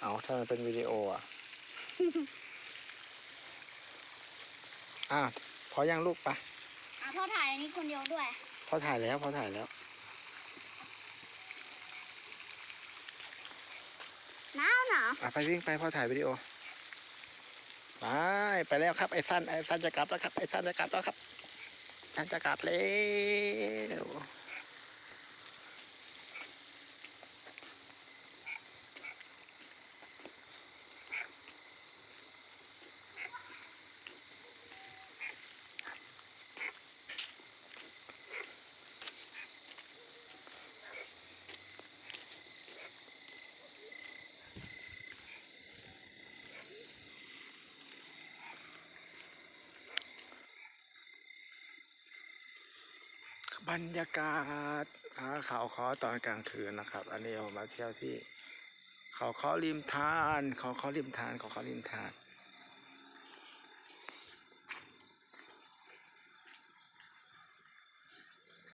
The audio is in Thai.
เอาถ้ามันเป็นวิดีโออะ อะพอยังลูกปะอะพ่อถ่ายอันนี้คนเดียวด้วย พอถ่ายแล้วพอถ่ายแล้ว หนาวหนาวอะไปวิ่งไปพอถ่ายวิดีโอ ไปไปแล้วครับไอ้สั้นไอ้สั้นจะกลับแล้วครับไอ้สั้นจะกลับแล้วครับสั้นจะกลับแล้ว บรรยากาศอ่าเขาคอตอนกลางคืนนะครับ อันนี้ผมมาเที่ยวที่ เขาคอริมทาน เขาคอริมทาน เขาคอริมทาน